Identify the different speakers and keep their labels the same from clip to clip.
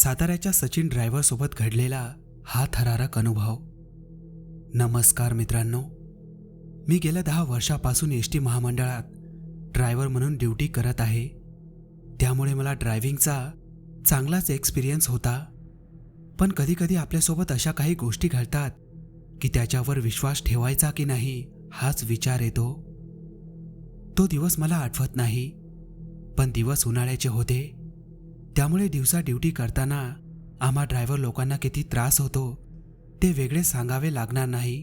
Speaker 1: साताऱ्याच्या सचिन ड्रायव्हरसोबत घडलेला हा थरारक अनुभव. नमस्कार मित्रांनो. मी गेल्या दहा वर्षापासून एस टी महामंडळात ड्रायव्हर म्हणून ड्युटी करत आहे. त्यामुळे मला ड्रायव्हिंगचा चांगलाच एक्सपिरियन्स होता. पण कधीकधी आपल्यासोबत अशा काही गोष्टी घडतात की त्याच्यावर विश्वास ठेवायचा की नाही हाच विचार येतो. तो दिवस मला आठवत नाही. पण दिवस उन्हाळ्याचे होते. त्यामुळे दिवसा ड्युटी करताना आम्हा ड्रायव्हर लोकांना किती त्रास होतो ते वेगळे सांगावे लागणार नाही.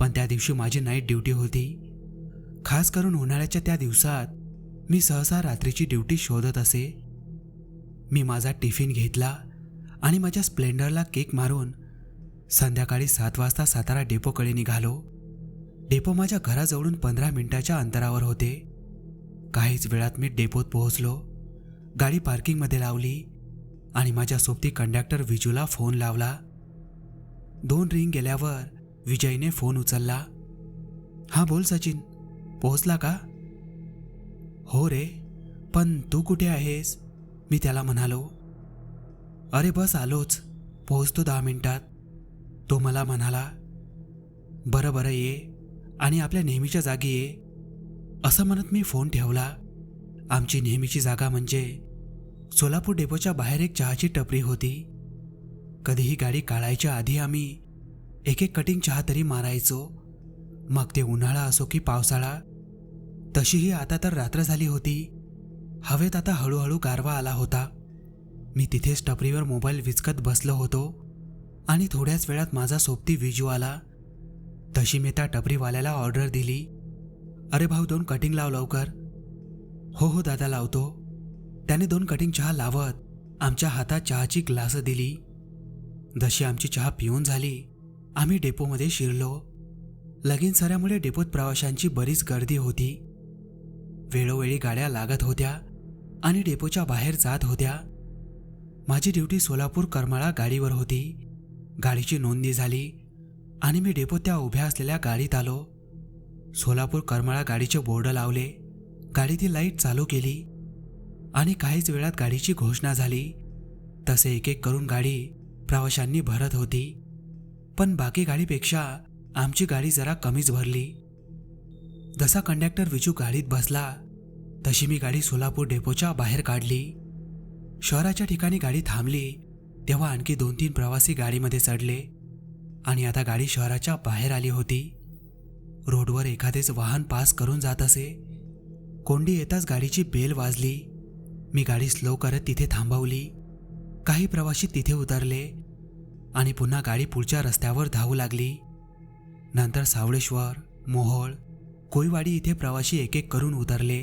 Speaker 1: पण त्या दिवशी माझी नाईट ड्युटी होती. खास करून उन्हाळ्याच्या त्या दिवसात मी सहसा रात्रीची ड्युटी शोधत असे. मी माझा टिफिन घेतला आणि माझ्या स्प्लेंडरला केक मारून संध्याकाळी सात वाजता सातारा डेपोकडे निघालो. डेपो माझ्या घराजवळून पंधरा मिनिटाच्या अंतरावर होते. काहीच वेळात मी डेपोत पोहोचलो. गाडी पार्किंगमध्ये लावली आणि माझ्या सोबती कंडक्टर विजूला फोन लावला. दोन रिंग गेल्यावर विजयने फोन उचलला. हां बोल सचिन. पोहोचला का? हो रे पण तू कुठे आहेस? मी त्याला म्हणालो. अरे बस आलोच. पोहोचतो दहा मिनिटात. तो मला म्हणाला. बरं बरं ये आणि आपल्या नेहमीच्या जागी ये. असं म्हणत मी फोन ठेवला. आमची नेहमीची जागा म्हणजे सोलापूर डेपोच्या बाहेर एक चहाची टपरी होती. कधीही गाडी काढायच्या आधी आम्ही एक एक कटिंग चहा तरी मारायचो. मग ते उन्हाळा असो की पावसाळा तशीही आता तर रात्र झाली होती. हवेत आता हळूहळू गारवा आला होता. मी तिथेच टपरीवर मोबाईल विचकत बसलो होतो आणि थोड्याच वेळात माझा सोबती विजू आला. तशी मी त्या टपरीवाल्याला ऑर्डर दिली. अरे भाऊ दोन कटिंग लाव लवकर. हो हो दादा लावतो. त्याने दोन कटिंग चहा लावत आमच्या हातात चहाची ग्लासं दिली. जशी आमची चहा पिऊन झाली आम्ही डेपोमध्ये शिरलो. लगीन सऱ्यामुळे डेपोत प्रवाशांची बरीच गर्दी होती. वेळोवेळी गाड्या लागत होत्या आणि डेपोच्या बाहेर जात होत्या. माझी ड्युटी सोलापूर करमाळा गाडीवर होती. गाडीची नोंदणी झाली आणि मी डेपोत त्या उभ्या असलेल्या गाडीत आलो. सोलापूर करमाळा गाडीचे बोर्ड लावले. गाडीतील लाइट चालू केली आणि काहीच वेळात गाडीची घोषणा झाली. तसे एक एक करून गाडी प्रवाशांनी भरत होती. पण बाकी गाडीपेक्षा आमची गाडी जरा कमीच भरली. जसा कंडक्टर विजू गाडीत बसला तशी मी गाडी सोलापूर डेपोच्या बाहेर काढली. शहराच्या ठिकाणी गाडी थांबली तेव्हा आणखी दोन तीन प्रवासी गाडीमध्ये चढले आणि आता गाडी शहराच्या बाहेर आली होती. रोडवर एखादेच वाहन पास करून जात असे कोंडी येताच गाडीची बेल वाजली. मी गाडी स्लो करत तिथे थांबवली. काही प्रवासी तिथे उतरले आणि पुन्हा गाडी पुढच्या रस्त्यावर धावू लागली. नंतर सावळेश्वर मोहोळ कोईवाडी इथे प्रवासी एक एक करून उतरले.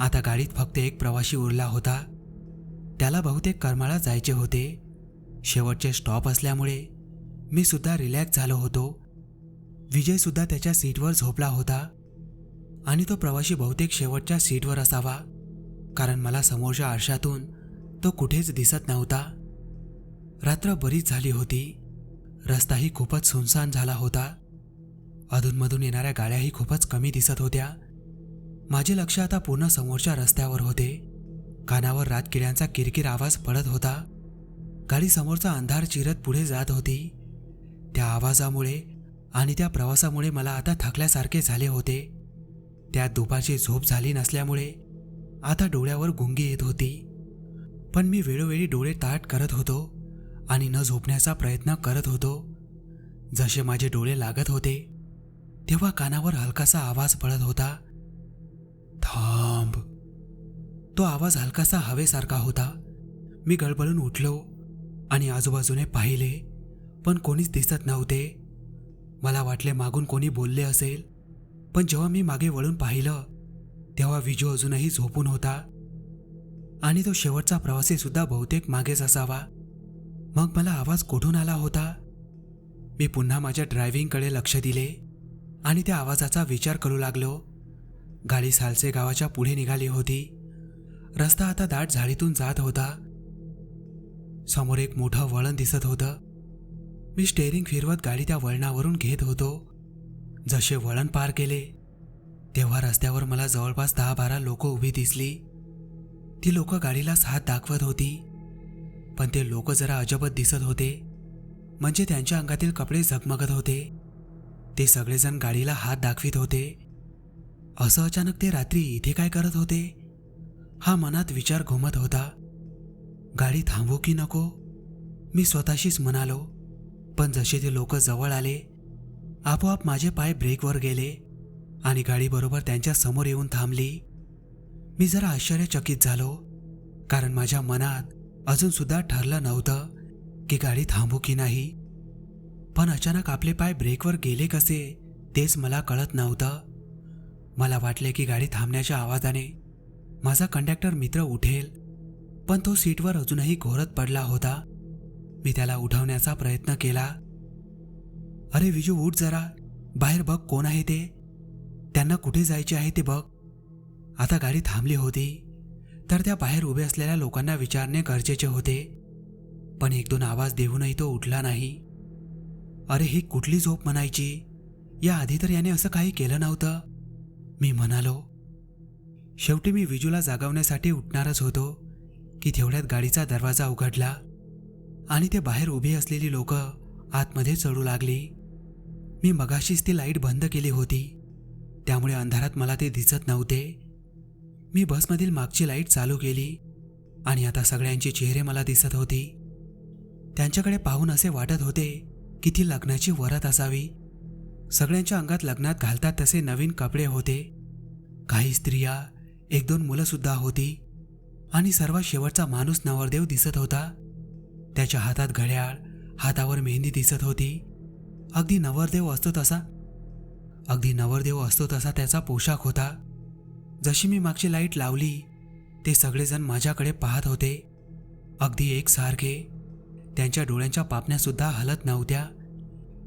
Speaker 1: आता गाडीत फक्त एक प्रवासी उरला होता. त्याला बहुतेक करमाळा जायचे होते. शेवटचे स्टॉप असल्यामुळे मी सुद्धा रिलॅक्स झालो होतो. विजयसुद्धा त्याच्या सीटवर झोपला होता. आणि तो प्रवासी बहुतेक शेवटच्या सीटवर असावा. कारण मला समोरच्या आरशातून तो कुठेच दिसत नव्हता. रात्र बरीच झाली होती. रस्ताही खूपच सुनसान झाला होता. अधूनमधून येणाऱ्या गाड्याही खूपच कमी दिसत होत्या. माझे लक्ष आता पूर्ण समोरच्या रस्त्यावर होते. कानावर रातकिड्यांचा किरकिर आवाज पडत होता. गाडी समोरचा अंधार चिरत पुढे जात होती. त्या आवाजामुळे आणि त्या प्रवासामुळे मला आता थकल्यासारखे झाले होते. त्या दुपारची झोप झाली नसल्यामुळे आता डोळ्यावर गुंगी येत होती. पण मी वेळोवेळी डोळे ताट करत होतो आणि न झोपण्याचा प्रयत्न करत होतो. जसे माझे डोळे लागत होते तेव्हा कानावर हलकासा आवाज पडत होता. थांब. तो आवाज हलकासा हवेसारखा होता. मी गडबडून उठलो आणि आजूबाजूने पाहिले पण कोणीच दिसत नव्हते. मला वाटले मागून कोणी बोलले असेल. पण जेव्हा मी मागे वळून पाहिलं तेव्हा विजू अजूनही झोपून होता. आणि तो शेवटचा प्रवासी सुद्धा बहुतेक मागेच असावा. मग मला आवाज कुठून आला होता? मी पुन्हा माझ्या ड्रायव्हिंगकडे लक्ष दिले आणि त्या आवाजाचा विचार करू लागलो. गाडी सालसे गावाच्या पुढे निघाली होती. रस्ता आता दाट झाडीतून जात होता. समोर एक मोठं वळण दिसत होतं. मी स्टेअरिंग फिरवत गाडी त्या वळणावरून घेत होतो. जसे वळण पार केले तेव्हा रस्त्यावर मला जवळपास दहा बारा लोक उभी दिसली. ती लोक गाडीला साथ दाखवत होती पण ते लोक जरा अजबत दिसत होते म्हणजे त्यांच्या अंगातील कपडे झगमगत होते. ते सगळेजण गाडीला हात दाखवित होते. असं अचानक ते रात्री इथे काय करत होते? हा मनात विचार घुमत होता. गाडी थांबू की नको? मी स्वतःशीच म्हणालो पण जसे ते लोक जवळ आले आपोआप माझे पाय ब्रेकवर गेले आणि गाडी बरोबर त्यांच्यासमोर येऊन थांबली. मी जरा आश्चर्यचकित झालो कारण माझ्या मनात अजून सुद्धा ठरलं नव्हतं की गाडी थांबू की नाही. पण अचानक आपले पाय ब्रेकवर गेले कसे तेच मला कळत नव्हतं. मला वाटले की गाडी थांबण्याच्या आवाजाने माझा कंडक्टर मित्र उठेल पण तो सीटवर अजूनही घोरत पडला होता. मी त्याला उठवण्याचा प्रयत्न केला अरे विजू उठ जरा. बाहेर बघ कोण आहे ते. त्यांना कुठे जायचे आहे ते बघ. आता गाडी थांबली होती. तर त्या बाहेर उभे असलेल्या लोकांना विचारणे गरजेचे होते. पण एक दोन आवाज देऊनही तो उठला नाही. अरे ही कुठली झोप म्हणायची? या आधी तर याने असं काही केलं नव्हतं. मी म्हणालो शेवटी मी विजूला जागवण्यासाठी उठणारच होतो की तेवढ्यात गाडीचा दरवाजा उघडला आणि ते बाहेर उभी असलेली लोक आतमध्ये चढू लागली. मी मगाशीच ती लाइट बंद केली होती. त्यामुळे अंधारात मला ते दिसत नव्हते. मी बसमधील मागची लाइट चालू केली आणि आता सगळ्यांचे चेहरे मला दिसत होती. त्यांच्याकडे पाहून असे वाटत होते की ती लग्नाची वरत असावी. सगळ्यांच्या अंगात लग्नात घालतात तसे नवीन कपडे होते. काही स्त्रिया एक दोन मुलंसुद्धा होती आणि सर्वात शेवटचा माणूस नवरदेव दिसत होता. त्याच्या हातात घड्याळ हातावर मेहंदी दिसत होती. अगदी नवरदेव असतो तसा. अगदी नवरदेव असतो तसा त्याचा पोशाख होता. जशी मी मागची लाइट लावली ते सगळेजण माझ्याकडे पाहत होते. अगदी एकसारखे. त्यांच्या डोळ्यांच्या पापण्यासुद्धा हलत नव्हत्या.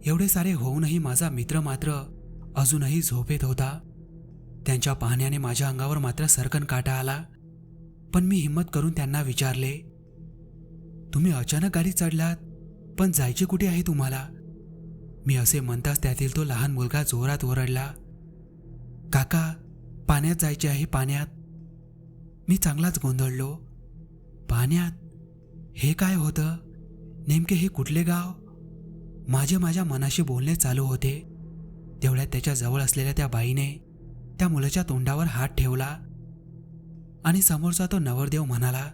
Speaker 1: एवढे सारे होऊनही माझा मित्र मात्र अजूनही झोपेत होता. त्यांच्या पाहण्याने माझ्या अंगावर मात्र सरकन काटा आला. पण मी हिंमत करून त्यांना विचारले तुम्ही अचानक गाडी चढलात? पण जायचे कुठे आहे तुम्हाला? मी असे म्हणताच त्यातील तो लहान मुलगा जोरात ओरडला काका पाण्यात जायचे आहे पाण्यात. मी चांगलाच गोंधळलो. पाण्यात? हे काय होतं? नेमके हे कुठले गाव? माझे माझ्या मनाशी बोलणे चालू होते. तेवढ्यात त्याच्याजवळ असलेल्या त्या बाईने त्या मुलाच्या तोंडावर हात ठेवला आणि समोरचा तो नवरदेव म्हणाला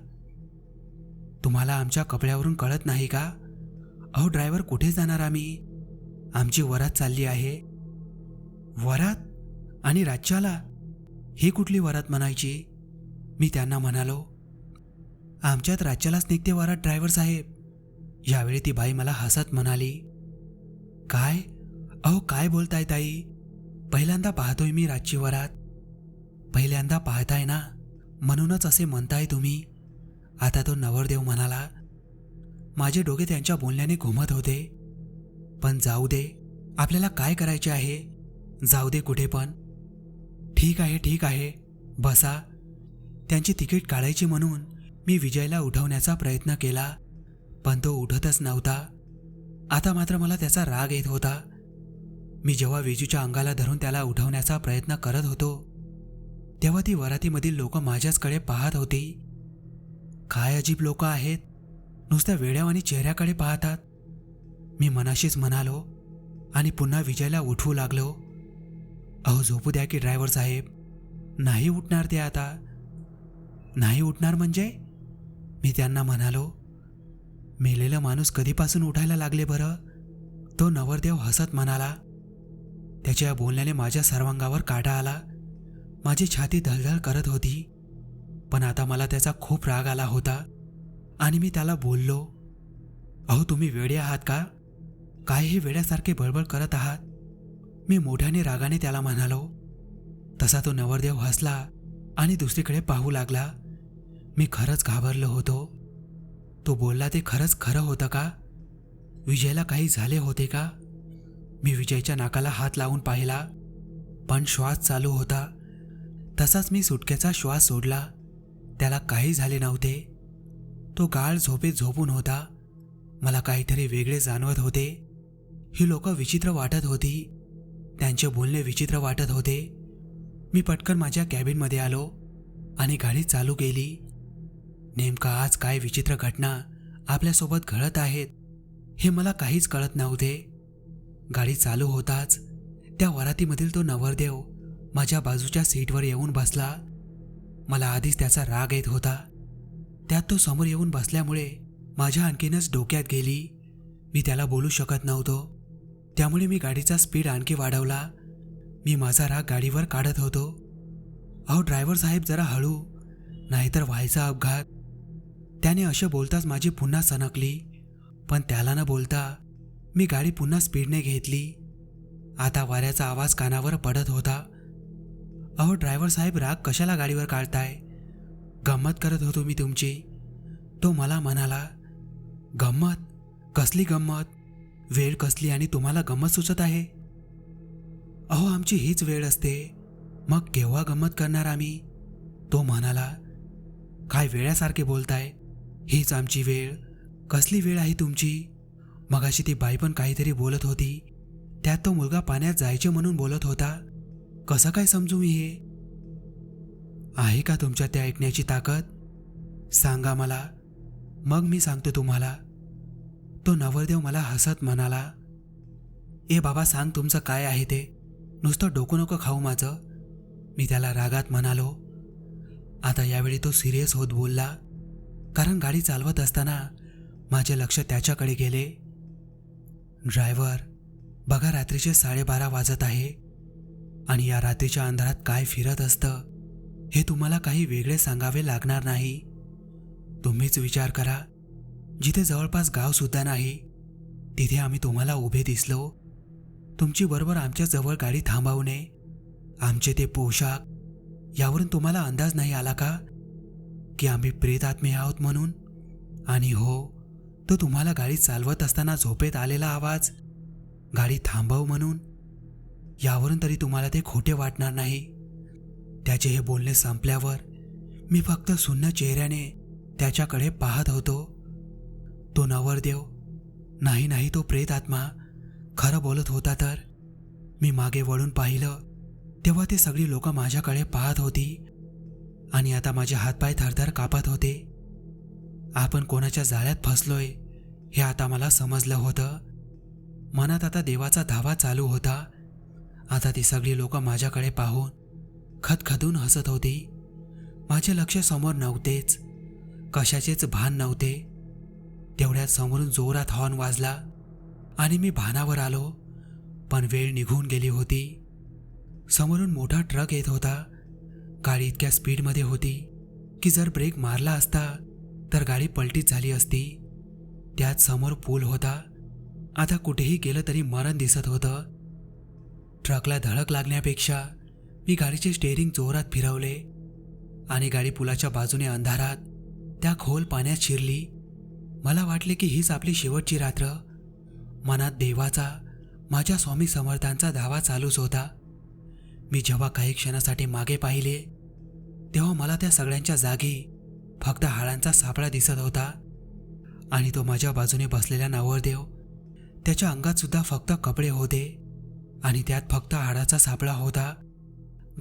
Speaker 1: तुम्हाला आमच्या कपड्यावरून कळत नाही का? अहो ड्रायव्हर कुठे जाणार आम्ही? आमची वरात चालली आहे. वरात? आणि राज्याला? ही कुठली वरात म्हणायची? मी त्यांना म्हणालो आमच्यात राज्यालाच निघते वरात ड्रायव्हर साहेब. यावेळी ती बाई मला हसत म्हणाली काय? अहो काय बोलताय ताई? पहिल्यांदा पाहतोय मी राजची वरात. पहिल्यांदा पाहताय ना? म्हणूनच असे म्हणताय तुम्ही. आता तो नवरदेव म्हणाला माझे डोके त्यांच्या बोलण्याने घुमत होते. पण जाऊ दे. आपल्याला काय करायचे आहे? जाऊ दे कुठे पण. ठीक आहे ठीक आहे. बसा. त्यांची तिकीट काढायची म्हणून मी विजयला उठवण्याचा प्रयत्न केला पण तो उठतच नव्हता. आता मात्र मला त्याचा राग येत होता. मी जेव्हा विजूच्या अंगाला धरून त्याला उठवण्याचा प्रयत्न करत होतो तेव्हा ती वरातीमधील लोक माझ्याचकडे पाहत होती. काय अजीब लोक आहेत. नुसत्या वेड्यावानी चेहऱ्याकडे पाहतात. मी मनाशीच म्हणालो आणि पुन्हा विजयला उठवू लागलो. अहो झोपू द्या की ड्रायव्हर साहेब. नाही उठणार ते आता. नाही उठणार म्हणजे? मी त्यांना म्हणालो मेलेला माणूस कधीपासून उठायला लागले बरं? तो नवरदेव हसत म्हणाला त्याच्या बोलण्याने माझ्या सर्वांगावर काटा आला. माझी छाती धलधल करत होती. पण आता मला त्याचा खूप राग आला होता आणि मी त्याला बोललो अहो तुम्ही वेडे आहात का? काहीही वेड्यासारखे बळबळ करत आहात. मी मोठ्याने रागाने त्याला म्हणालो. तसा तो नवरदेव हसला आणि दुसरीकडे पाहू लागला. मी खरंच घाबरलो होतो. तो बोलला ते खरंच खरं होतं का? विजयला काही झाले होते का? मी विजयच्या नाकाला हात लावून पाहिला. पण श्वास चालू होता. तसाच मी सुटक्याचा श्वास सोडला. त्याला काही झाले नव्हते. तो गाळ झोपेत झोपून होता. मला काहीतरी वेगळे जाणवत होते. ही लोक विचित्र वाटत होती. त्यांचे बोलणे विचित्र वाटत होते. मी पटकन माझ्या कॅबिनमध्ये आलो आणि गाडी चालू केली. नेमका आज काय विचित्र घटना आपल्यासोबत घडत आहेत हे मला काहीच कळत नव्हते. गाडी चालू होताच त्या वरातीमधील तो नवरदेव माझ्या बाजूच्या सीटवर येऊन बसला. मला आधीच त्याचा राग येत होता. त्यात तो समोर येऊन बसल्यामुळे माझ्या आणखीनच डोक्यात गेली. मी त्याला बोलू शकत नव्हतो. त्यामुळे मी गाडीचा स्पीड आणखी वाढवला. मी माझा राग गाडीवर काढत होतो. अहो ड्रायव्हर साहेब जरा हळू. नाहीतर व्हायचा अपघात. त्याने असे बोलताच माझी पुन्हा सणकली पण त्याला न बोलता मी गाडी पुन्हा स्पीडने घेतली. आता वाऱ्याचा आवाज कानावर पडत होता. अहो ड्रायव्हर साहेब राग कशाला गाडीवर काढताय? गंमत करत होतो मी तुमची. तो मला म्हणाला गंमत? कसली गंमत? वेळ कसली आणि तुम्हाला गंमत सुचत आहे? अहो आमची हीच वेळ असते. मग केव्हा गंमत करणार आम्ही? तो म्हणाला काय वेळासारखे बोलताय? हीच आमची वेळ. कसली वेळ आहे तुमची? मगाशी ती बाई पण काहीतरी बोलत होती. त्यात तो मुलगा पाण्यात जायचे म्हणून बोलत होता. कसं काय समजू मी हे? आहे का तुमच्या त्या ऐकण्याची ताकद? सांगा मला. मग मी सांगतो तुम्हाला. तो नवरदेव मला हसत म्हणाला ए बाबा सांग तुमचं काय आहे ते? नुसतं डोकं नको खाऊ माझं. मी त्याला रागात म्हणालो. आता यावेळी तो सिरियस होत बोलला कारण गाडी चालवत असताना माझे लक्ष त्याच्याकडे गेले. ड्रायव्हर बघा रात्रीचे साडेबारा वाजत आहे आणि या रात्रीच्या अंधारात काय फिरत असतं हे तुम्हाला काही वेगळे सांगावे लागणार नाही. तुम्हीच विचार करा. जिथे जवळपास गाव सुद्धा नाही तिथे आम्ही तुम्हाला उभे दिसलो. तुमची बरोबर आमच्या जवळ गाडी थांबवणे आमचे ते पोशाख यावरून तुम्हाला अंदाज नाही आला का? की आम्ही प्रेतात्मे आहोत म्हणून? आणि हो तो तुम्हाला गाडी चालवत असताना झोपेत आलेला आवाज गाडी थांबव म्हणून यावरून तरी तुम्हाला ते खोटे वाटणार नाही. त्याचे हे बोलणे संपल्यावर मी फक्त सुन्न चेहऱ्याने त्याच्याकडे पाहत होतो. तो नवरदेव नाही नाही तो प्रेत आत्मा. खरं बोलत होता तर. मी मागे वळून पाहिलं. तेव्हा ते सगळी लोक माझ्याकडे पाहत होती. आणि आता माझे हातपाय थरथर कापत होते. आपण कोणाच्या जाळ्यात फसलोय हे आता मला समजलं होतं. मनात आता देवाचा धावा चालू होता. आता ती सगळी लोक माझ्याकडे पाहून खदखदून हसत होती. माझे लक्ष समोर नव्हतेच. कशाचेच भान नव्हते. तेवढ्यात समोरून जोरात हॉर्न वाजला आणि मी भानावर आलो. पण वेळ निघून गेली होती. समोरून मोठा ट्रक येत होता. गाडी इतक्या स्पीडमध्ये होती की जर ब्रेक मारला असता तर गाडी पलटीच झाली असती. त्यात समोर पूल होता. आता कुठेही गेलं तरी मरण दिसत होतं. ट्रकला धडक लागण्यापेक्षा मी गाडीचे स्टेअरिंग जोरात फिरवले आणि गाडी पुलाच्या बाजूने अंधारात त्या खोल पाण्यात शिरली. मला वाटले की हीच आपली शेवटची रात्र. मनात देवाचा माझ्या स्वामी समर्थांचा धावा चालूच होता. मी जेव्हा काही क्षणासाठी मागे पाहिले तेव्हा मला त्या सगळ्यांच्या जागी फक्त हाडांचा सापळा दिसत होता. आणि तो माझ्या बाजूने बसलेला नवरदेव त्याच्या अंगात सुद्धा फक्त कपडे होते. आणि त्यात फक्त हाडाचा सापळा होता.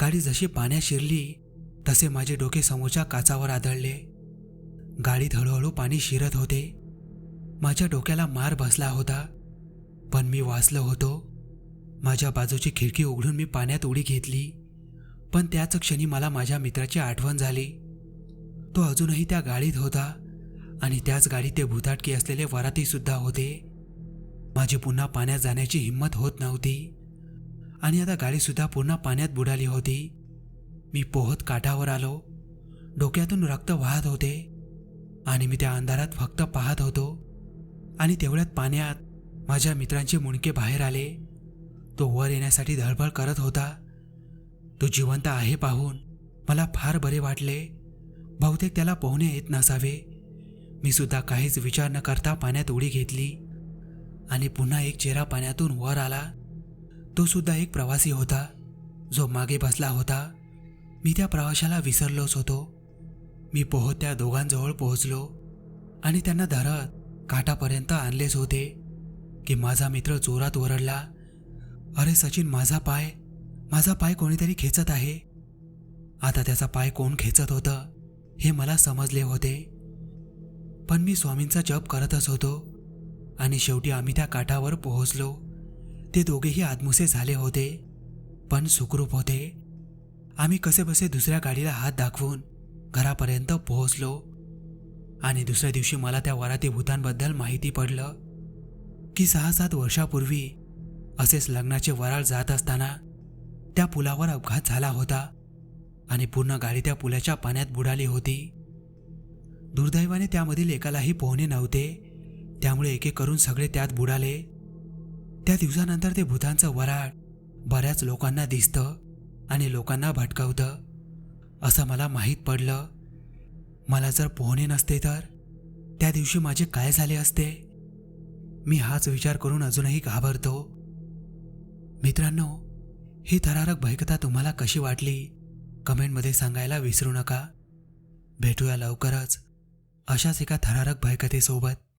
Speaker 1: गाडी जशी पाण्यात शिरली तसे माझे डोके समोरच्या काचावर आदळले. गाडीत हळूहळू पाणी शिरत होते. माझ्या डोक्याला मार बसला होता. पण मी वाचलो होतो. माझ्या बाजूची खिडकी उघडून मी पाण्यात उडी घेतली. पण त्याच क्षणी मला माझ्या मित्राची आठवण झाली. तो अजूनही त्या गाडीत होता आणि त्याच गाडीत ते भुताटकी असलेले वरातीसुद्धा होते. माझी पुन्हा पाण्यात जाण्याची हिंमत होत नव्हती. आणि आता गाडीसुद्धा पुन्हा पाण्यात बुडाली होती. मी पोहत काठावर आलो. डोक्यातून रक्त वाहत होते. आणि मी त्या अंधारात फक्त पाहत होतो. आणि तेवढ्यात पाण्यात माझ्या मित्रांचे मुणके बाहेर आले. तो वर येण्यासाठी धडपड करत होता. तो जिवंत आहे पाहून मला फार बरे वाटले. बहुतेक त्याला पोहणे येत नसावे. मी सुद्धा काहीच विचार न करता पाण्यात उडी घेतली. आणि पुन्हा एक चेहरा पाण्यातून वर आला. तो सुद्धा एक प्रवासी होता जो मागे बसला होता. मी त्या प्रवाशाला विसरलोच होतो. मी पोहत त्या दोघांजवळ पोहोचलो आणि त्यांना धरत काठापर्यंत आणलेच होते की माझा मित्र जोरात ओरडला अरे सचिन माझा पाय माझा पाय कोणीतरी खेचत आहे. आता त्याचा पाय कोण खेचत होतं हे मला समजले होते. पण मी स्वामींचा जप करतच होतो आणि शेवटी आम्ही त्या काठावर पोहोचलो. ते दोघेही आदमुसे झाले होते पण सुखरूप होते. आम्ही कसेबसे दुसऱ्या गाडीला हात दाखवून घरापर्यंत पोहोचलो. आणि दुसऱ्या दिवशी मला त्या वराती भूतांबद्दल माहिती पडलं की सहा सात वर्षापूर्वी असेच लग्नाचे वराळ जात असताना त्या पुलावर अपघात झाला होता आणि पूर्ण गाडी त्या पुलाच्या पाण्यात बुडाली होती. दुर्दैवाने त्यामधील एकालाही पोहणे नव्हते त्यामुळे एके करून सगळे त्यात बुडाले. त्या दिवसानंतर ते भूतांचं वराळ बऱ्याच लोकांना दिसतं आणि लोकांना भटकवतं. असं मला माहीत पडलं. मला जर पोहणे नसते तर? त्या दिवशी माझे काय झाले असते? मी हाच विचार करून अजूनही घाबरतो. मित्रांनो ही थरारक भयकथा तुम्हाला कशी वाटली? कमेंटमध्ये सांगायला विसरू नका. भेटूया लवकरच. अशाच एका थरारक भयकथेसोबत.